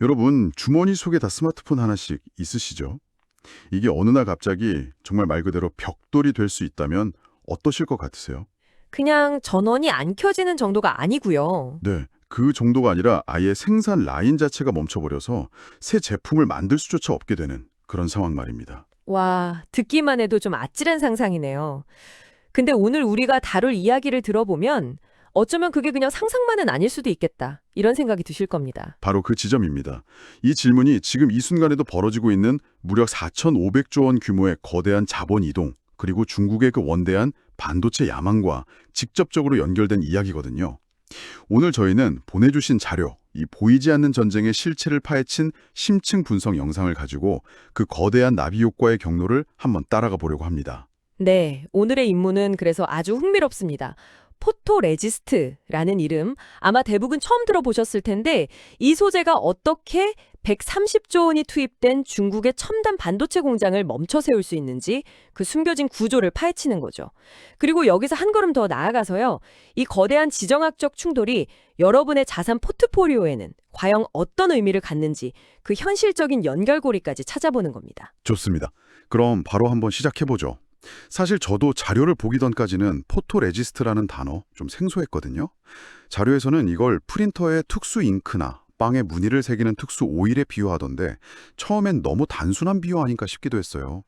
여러분, 주머니 속에 다 스마트폰 하나씩 있으시죠? 이게 어느 날 갑자기 정말 말 그대로 벽돌이 될 수 있다면 어떠실 것 같으세요? 그냥 전원이 안 켜지는 정도가 아니고요. 네, 그 정도가 아니라 아예 생산 라인 자체가 멈춰버려서 새 제품을 만들 수조차 없게 되는 그런 상황 말입니다. 와, 듣기만 해도 좀 아찔한 상상이네요. 근데 오늘 우리가 다룰 이야기를 들어보면 어쩌면 그게 그냥 상상만은 아닐 수도 있겠다. 이런 생각이 드실 겁니다. 바로 그 지점입니다. 이 질문이 지금 이 순간에도 벌어지고 있는 무려 4,500조 원 규모의 거대한 자본 이동, 그리고 중국의 그 원대한 반도체 야망과 직접적으로 연결된 이야기거든요. 오늘 저희는 보내주신 자료, 이 보이지 않는 전쟁의 실체를 파헤친 심층 분석 영상을 가지고 그 거대한 나비 효과의 경로를 한번 따라가 보려고 합니다. 네, 오늘의 임무는 그래서 아주 흥미롭습니다. 포토레지스트라는 이름 아마 대부분 처음 들어보셨을 텐데 이 소재가 어떻게 130조 원이 투입된 중국의 첨단 반도체 공장을 멈춰 세울 수 있는지 그 숨겨진 구조를 파헤치는 거죠. 그리고 여기서 한 걸음 더 나아가서요. 이 거대한 지정학적 충돌이 여러분의 자산 포트포리오에는 과연 어떤 의미를 갖는지 그 현실적인 연결고리까지 찾아보는 겁니다. 좋습니다. 그럼 바로 한번 시작해보죠. 사실 저도 자료를 보기 전까지는 포토레지스트라는 단어 좀 생소했거든요. 자료에서는 이걸 프린터에 특수 잉크나 빵에 무늬를 새기는 특수 오일에 비유하던데 처음엔 너무 단순한 비유 아닌가 싶기도 했어요.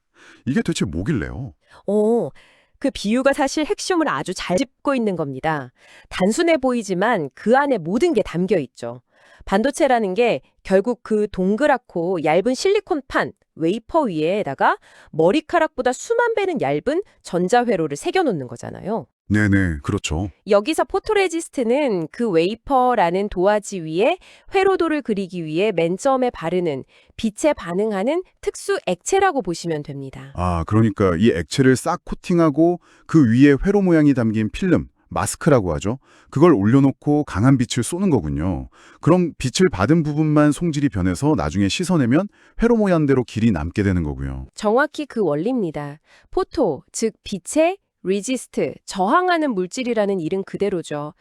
이게 대체 뭐길래요? 오, 그 비유가 사실 핵심을 아주 잘 짚고 있는 겁니다. 단순해 보이지만 그 안에 모든 게 담겨 있죠. 반도체라는 게 결국 그 동그랗고 얇은 실리콘판, 웨이퍼 위에다가 머리카락보다 수만 배는 얇은 전자회로를 새겨놓는 거잖아요. 네네, 그렇죠. 여기서 포토레지스트는 그 웨이퍼라는 도화지 위에 회로도를 그리기 위해 맨 처음에 바르는 빛에 반응하는 특수 액체라고 보시면 됩니다. 아, 그러니까 이 액체를 싹 코팅하고 그 위에 회로 모양이 담긴 필름, 마스크라고 하죠. 그걸 올려놓고 강한 빛을 쏘는 거군요. 그럼 빛을 받은 부분만 송질이 변해서 나중에 씻어내면 회로 모양대로 길이 남게 되는 거고요. 정확히 그 원리입니다. 포토, 즉 빛의 리지스트, 저항하는 물질이라는 이름 그대로죠.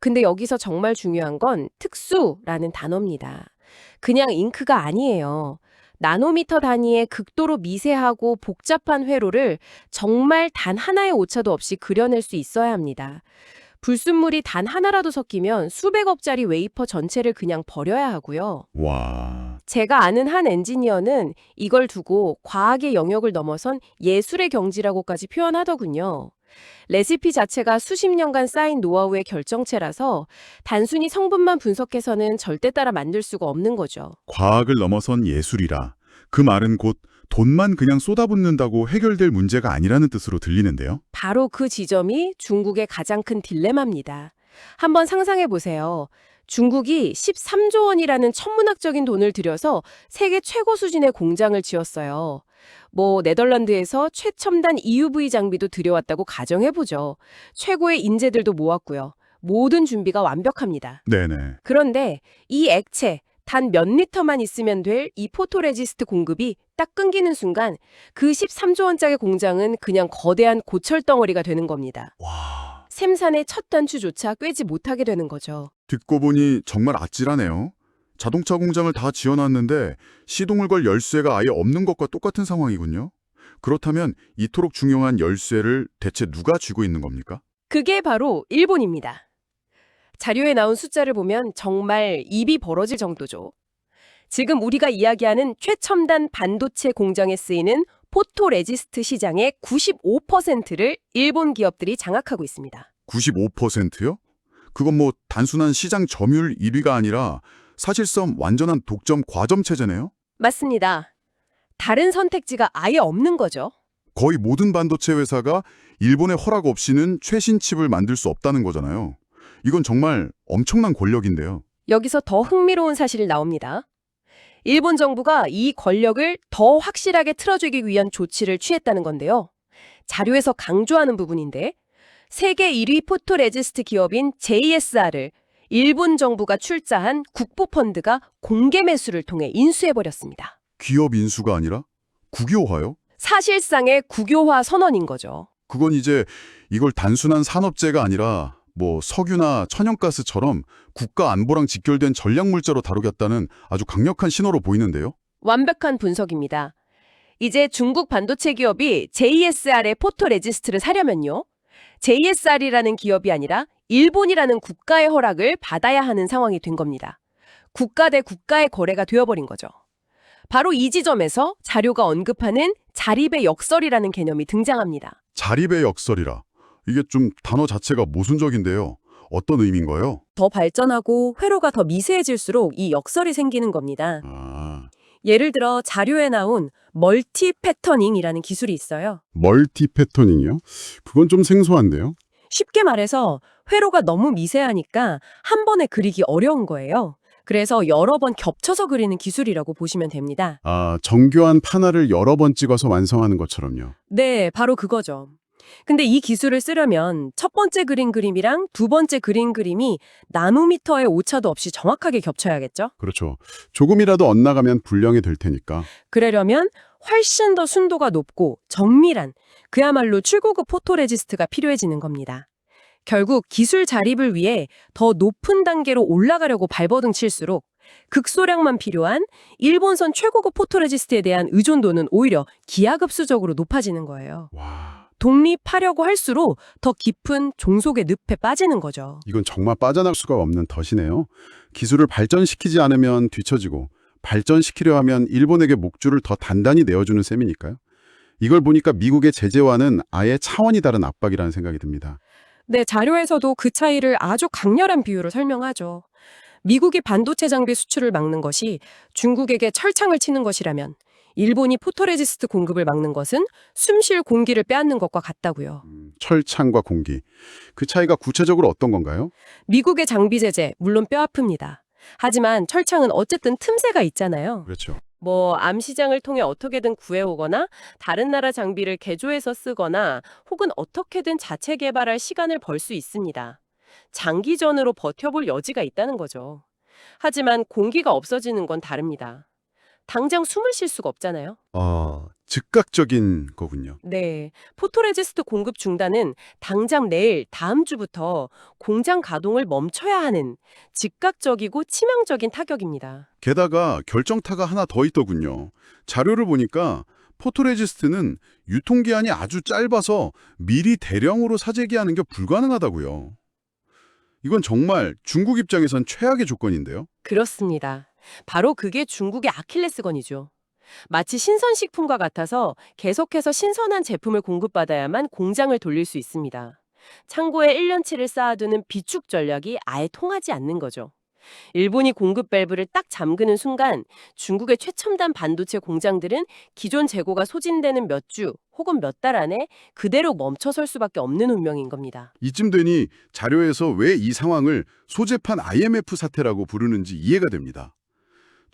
근데 여기서 정말 중요한 건 특수라는 단어입니다. 그냥 잉크가 아니에요. 나노미터 단위의 극도로 미세하고 복잡한 회로를 정말 단 하나의 오차도 없이 그려낼 수 있어야 합니다. 불순물이 단 하나라도 섞이면 수백억짜리 웨이퍼 전체를 그냥 버려야 하고요. 와, 제가 아는 한 엔지니어는 이걸 두고 과학의 영역을 넘어선 예술의 경지라고까지 표현하더군요. 레시피 자체가 수십 년간 쌓인 노하우의 결정체라서 단순히 성분만 분석해서는 절대 따라 만들 수가 없는 거죠. 과학을 넘어선 예술이라. 그 말은 곧 돈만 그냥 쏟아붓는다고 해결될 문제가 아니라는 뜻으로 들리는데요. 바로 그 지점이 중국의 가장 큰 딜레마입니다. 한번 상상해 보세요. 중국이 13조 원이라는 천문학적인 돈을 들여서 세계 최고 수준의 공장을 지었어요. 뭐 네덜란드에서 최첨단 EUV 장비도 들여왔다고 가정해 보죠. 최고의 인재들도 모았고요. 모든 준비가 완벽합니다. 네네. 그런데 이 액체 단 몇 리터만 있으면 될 이 포토레지스트 공급이 딱 끊기는 순간 그 13조 원짜리 공장은 그냥 거대한 고철 덩어리가 되는 겁니다. 와, 샘산의 첫 단추조차 꿰지 못하게 되는 거죠. 듣고 보니 정말 아찔하네요. 자동차 공장을 다 지어놨는데 시동을 걸 열쇠가 아예 없는 것과 똑같은 상황이군요. 그렇다면 이토록 중요한 열쇠를 대체 누가 쥐고 있는 겁니까? 그게 바로 일본입니다. 자료에 나온 숫자를 보면 정말 입이 벌어질 정도죠. 지금 우리가 이야기하는 최첨단 반도체 공정에 쓰이는 포토레지스트 시장의 95%를 일본 기업들이 장악하고 있습니다. 95%요? 그건 뭐 단순한 시장 점유율 1위가 아니라 사실상 완전한 독점 과점 체제네요. 맞습니다. 다른 선택지가 아예 없는 거죠. 거의 모든 반도체 회사가 일본의 허락 없이는 최신 칩을 만들 수 없다는 거잖아요. 이건 정말 엄청난 권력인데요. 여기서 더 흥미로운 사실이 나옵니다. 일본 정부가 이 권력을 더 확실하게 틀어주기 위한 조치를 취했다는 건데요. 자료에서 강조하는 부분인데 세계 1위 포토레지스트 기업인 JSR을 일본 정부가 출자한 국부펀드가 공개 매수를 통해 인수해버렸습니다. 기업 인수가 아니라 국유화요? 사실상의 국유화 선언인 거죠. 그건 이제 이걸 단순한 산업재가 아니라 뭐 석유나 천연가스처럼 국가 안보랑 직결된 전략 물자로 다루겠다는 아주 강력한 신호로 보이는데요. 완벽한 분석입니다. 이제 중국 반도체 기업이 JSR의 포토 레지스트를 사려면요. JSR이라는 기업이 아니라 일본이라는 국가의 허락을 받아야 하는 상황이 된 겁니다. 국가 대 국가의 거래가 되어버린 거죠. 바로 이 지점에서 자료가 언급하는 자립의 역설이라는 개념이 등장합니다. 자립의 역설이라. 이게 좀 단어 자체가 모순적인데요. 어떤 의미인가요? 더 발전하고 회로가 더 미세해질수록 이 역설이 생기는 겁니다. 아, 예를 들어 자료에 나온 멀티 패터닝이라는 기술이 있어요. 멀티 패터닝이요? 그건 좀 생소한데요. 쉽게 말해서 회로가 너무 미세하니까 한 번에 그리기 어려운 거예요. 그래서 여러 번 겹쳐서 그리는 기술이라고 보시면 됩니다. 아, 정교한 판화를 여러 번 찍어서 완성하는 것처럼요. 네, 바로 그거죠. 근데 이 기술을 쓰려면 첫 번째 그린 그림이랑 두 번째 그린 그림이 나노미터의 오차도 없이 정확하게 겹쳐야겠죠? 그렇죠. 조금이라도 엇나가면 불량이 될 테니까. 그러려면 훨씬 더 순도가 높고 정밀한 그야말로 출고급 포토레지스트가 필요해지는 겁니다. 결국 기술 자립을 위해 더 높은 단계로 올라가려고 발버둥 칠수록 극소량만 필요한 일본선 최고급 포토레지스트에 대한 의존도는 오히려 기하급수적으로 높아지는 거예요. 와, 독립하려고 할수록 더 깊은 종속의 늪에 빠지는 거죠. 이건 정말 빠져나갈 수가 없는 덫이네요. 기술을 발전시키지 않으면 뒤처지고 발전시키려 하면 일본에게 목줄을 더 단단히 내어주는 셈이니까요. 이걸 보니까 미국의 제재와는 아예 차원이 다른 압박이라는 생각이 듭니다. 네, 자료에서도 그 차이를 아주 강렬한 비유로 설명하죠. 미국이 반도체 장비 수출을 막는 것이 중국에게 철창을 치는 것이라면 일본이 포토레지스트 공급을 막는 것은 숨쉴 공기를 빼앗는 것과 같다고요. 음, 철창과 공기. 그 차이가 구체적으로 어떤 건가요? 미국의 장비 제재 물론 뼈아픕니다. 하지만 철창은 어쨌든 틈새가 있잖아요. 그렇죠. 뭐 암시장을 통해 어떻게든 구해오거나 다른 나라 장비를 개조해서 쓰거나 혹은 어떻게든 자체 개발할 시간을 벌 수 있습니다. 장기전으로 버텨볼 여지가 있다는 거죠. 하지만 공기가 없어지는 건 다릅니다. 당장 숨을 쉴 수가 없잖아요. 아, 즉각적인 거군요. 네, 포토레지스트 공급 중단은 당장 내일 다음 주부터 공장 가동을 멈춰야 하는 즉각적이고 치명적인 타격입니다. 게다가 결정타가 하나 더 있더군요. 자료를 보니까 포토레지스트는 유통기한이 아주 짧아서 미리 대량으로 사재기하는 게 불가능하다고요. 이건 정말 중국 입장에선 최악의 조건인데요. 그렇습니다. 바로 그게 중국의 아킬레스건이죠. 마치 신선식품과 같아서 계속해서 신선한 제품을 공급받아야만 공장을 돌릴 수 있습니다. 창고에 1년치를 쌓아두는 비축 전략이 아예 통하지 않는 거죠. 일본이 공급 밸브를 딱 잠그는 순간 중국의 최첨단 반도체 공장들은 기존 재고가 소진되는 몇 주 혹은 몇 달 안에 그대로 멈춰설 수밖에 없는 운명인 겁니다. 이쯤 되니 자료에서 왜 이 상황을 소재판 IMF 사태라고 부르는지 이해가 됩니다.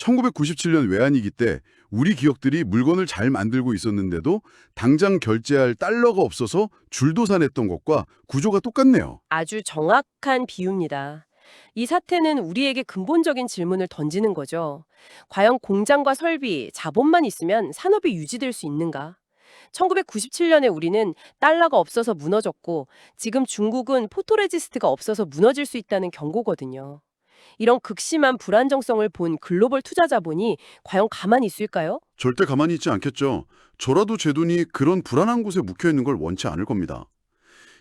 1997년 외환위기 때 우리 기업들이 물건을 잘 만들고 있었는데도 당장 결제할 달러가 없어서 줄도산했던 것과 구조가 똑같네요. 아주 정확한 비유입니다. 이 사태는 우리에게 근본적인 질문을 던지는 거죠. 과연 공장과 설비, 자본만 있으면 산업이 유지될 수 있는가? 1997년에 우리는 달러가 없어서 무너졌고 지금 중국은 포토레지스트가 없어서 무너질 수 있다는 경고거든요. 이런 극심한 불안정성을 본 글로벌 투자 자본이 과연 가만히 있을까요? 절대 가만히 있지 않겠죠. 저라도 제 돈이 그런 불안한 곳에 묵혀 있는 걸 원치 않을 겁니다.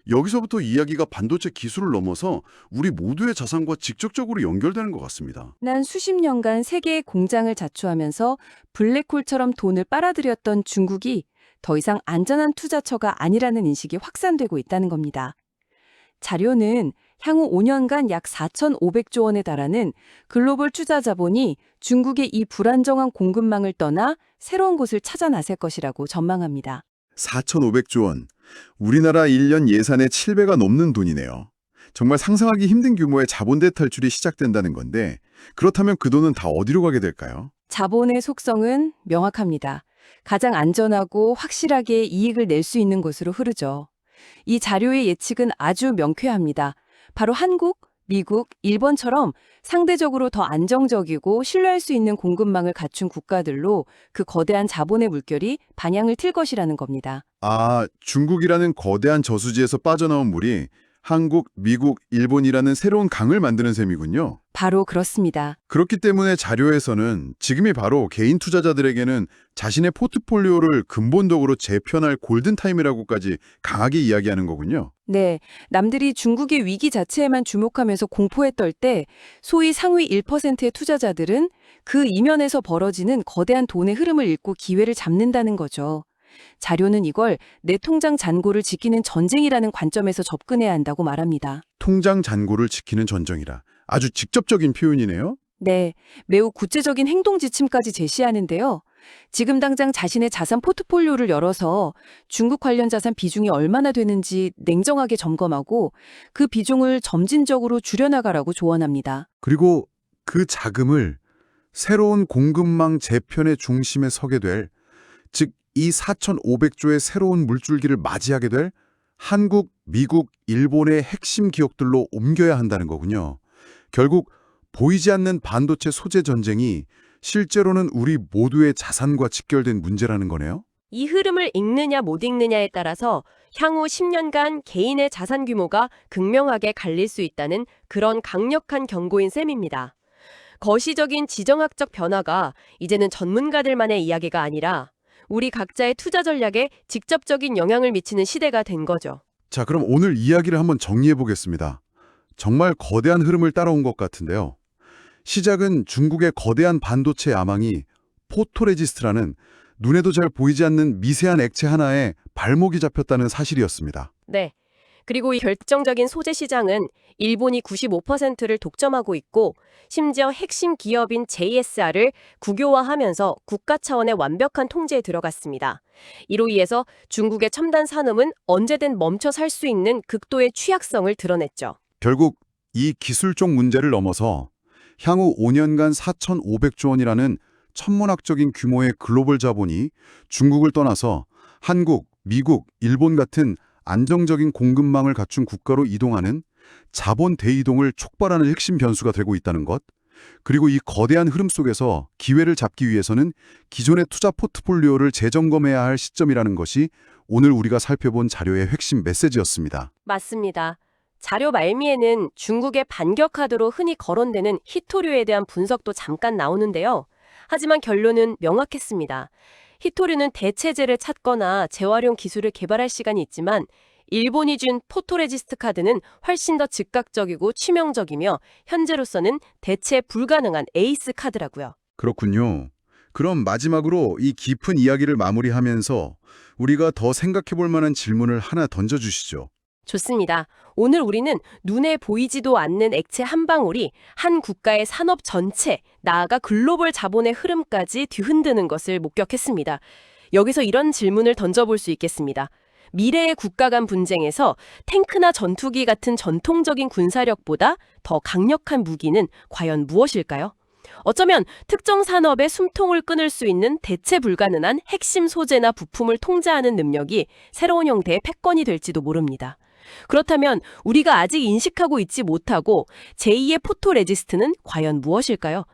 여기서부터 이야기가 반도체 기술을 넘어서 우리 모두의 자산과 직접적으로 연결되는 것 같습니다. 난 수십 년간 세계의 공장을 자초하면서 블랙홀처럼 돈을 빨아들였던 중국이 더 이상 안전한 투자처가 아니라는 인식이 확산되고 있다는 겁니다. 자료는 향후 5년간 약 4,500조 원에 달하는 글로벌 투자 자본이 중국의 이 불안정한 공급망을 떠나 새로운 곳을 찾아 나설 것이라고 전망합니다. 4,500조 원. 우리나라 1년 예산의 7배가 넘는 돈이네요. 정말 상상하기 힘든 규모의 자본 대탈출이 시작된다는 건데 그렇다면 그 돈은 다 어디로 가게 될까요? 자본의 속성은 명확합니다. 가장 안전하고 확실하게 이익을 낼 수 있는 곳으로 흐르죠. 이 자료의 예측은 아주 명쾌합니다. 바로 한국, 미국, 일본처럼 상대적으로 더 안정적이고 신뢰할 수 있는 공급망을 갖춘 국가들로 그 거대한 자본의 물결이 방향을 틀 것이라는 겁니다. 아, 중국이라는 거대한 저수지에서 빠져나온 물이 한국, 미국, 일본이라는 새로운 강을 만드는 셈이군요. 바로 그렇습니다. 그렇기 때문에 자료에서는 지금이 바로 개인 투자자들에게는 자신의 포트폴리오를 근본적으로 재편할 골든타임이라고까지 강하게 이야기하는 거군요. 네, 남들이 중국의 위기 자체에만 주목하면서 공포에 떨 때 소위 상위 1%의 투자자들은 그 이면에서 벌어지는 거대한 돈의 흐름을 읽고 기회를 잡는다는 거죠. 자료는 이걸 내 통장 잔고를 지키는 전쟁이라는 관점에서 접근해야 한다고 말합니다. 통장 잔고를 지키는 전쟁이라 아주 직접적인 표현이네요. 네, 매우 구체적인 행동 지침까지 제시하는데요. 지금 당장 자신의 자산 포트폴리오를 열어서 중국 관련 자산 비중이 얼마나 되는지 냉정하게 점검하고 그 비중을 점진적으로 줄여나가라고 조언합니다. 그리고 그 자금을 새로운 공급망 재편의 중심에 서게 될, 즉 이 4,500조의 새로운 물줄기를 맞이하게 될 한국, 미국, 일본의 핵심 기업들로 옮겨야 한다는 거군요. 결국 보이지 않는 반도체 소재 전쟁이 실제로는 우리 모두의 자산과 직결된 문제라는 거네요. 이 흐름을 읽느냐 못 읽느냐에 따라서 향후 10년간 개인의 자산 규모가 극명하게 갈릴 수 있다는 그런 강력한 경고인 셈입니다. 거시적인 지정학적 변화가 이제는 전문가들만의 이야기가 아니라 우리 각자의 투자 전략에 직접적인 영향을 미치는 시대가 된 거죠. 자, 그럼 오늘 이야기를 한번 정리해 보겠습니다. 정말 거대한 흐름을 따라온 것 같은데요. 시작은 중국의 거대한 반도체 야망이 포토레지스트라는 눈에도 잘 보이지 않는 미세한 액체 하나에 발목이 잡혔다는 사실이었습니다. 네. 그리고 이 결정적인 소재 시장은 일본이 95%를 독점하고 있고 심지어 핵심 기업인 JSR을 국유화하면서 국가 차원의 완벽한 통제에 들어갔습니다. 이로 인해서 중국의 첨단 산업은 언제든 멈춰 살 수 있는 극도의 취약성을 드러냈죠. 결국 이 기술적 문제를 넘어서 향후 5년간 4,500조 원이라는 천문학적인 규모의 글로벌 자본이 중국을 떠나서 한국, 미국, 일본 같은 안정적인 공급망을 갖춘 국가로 이동하는 자본 대이동을 촉발하는 핵심 변수가 되고 있다는 것. 그리고 이 거대한 흐름 속에서 기회를 잡기 위해서는 기존의 투자 포트폴리오를 재점검해야 할 시점이라는 것이 오늘 우리가 살펴본 자료의 핵심 메시지였습니다. 맞습니다. 자료 말미에는 중국의 반격하드로 흔히 거론되는 히토류에 대한 분석도 잠깐 나오는데요. 하지만 결론은 명확했습니다. 히토류는 대체제를 찾거나 재활용 기술을 개발할 시간이 있지만 일본이 준 포토레지스트 카드는 훨씬 더 즉각적이고 치명적이며 현재로서는 대체 불가능한 에이스 카드라고요. 그렇군요. 그럼 마지막으로 이 깊은 이야기를 마무리하면서 우리가 더 생각해 볼 만한 질문을 하나 던져주시죠. 좋습니다. 오늘 우리는 눈에 보이지도 않는 액체 한 방울이 한 국가의 산업 전체, 나아가 글로벌 자본의 흐름까지 뒤흔드는 것을 목격했습니다. 여기서 이런 질문을 던져볼 수 있겠습니다. 미래의 국가 간 분쟁에서 탱크나 전투기 같은 전통적인 군사력보다 더 강력한 무기는 과연 무엇일까요? 어쩌면 특정 산업의 숨통을 끊을 수 있는 대체 불가능한 핵심 소재나 부품을 통제하는 능력이 새로운 형태의 패권이 될지도 모릅니다. 그렇다면 우리가 아직 인식하고 있지 못하고 제2의 포토레지스트는 과연 무엇일까요?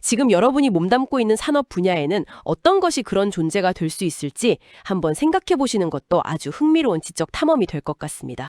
지금 여러분이 몸담고 있는 산업 분야에는 어떤 것이 그런 존재가 될 수 있을지 한번 생각해 보시는 것도 아주 흥미로운 지적 탐험이 될 것 같습니다.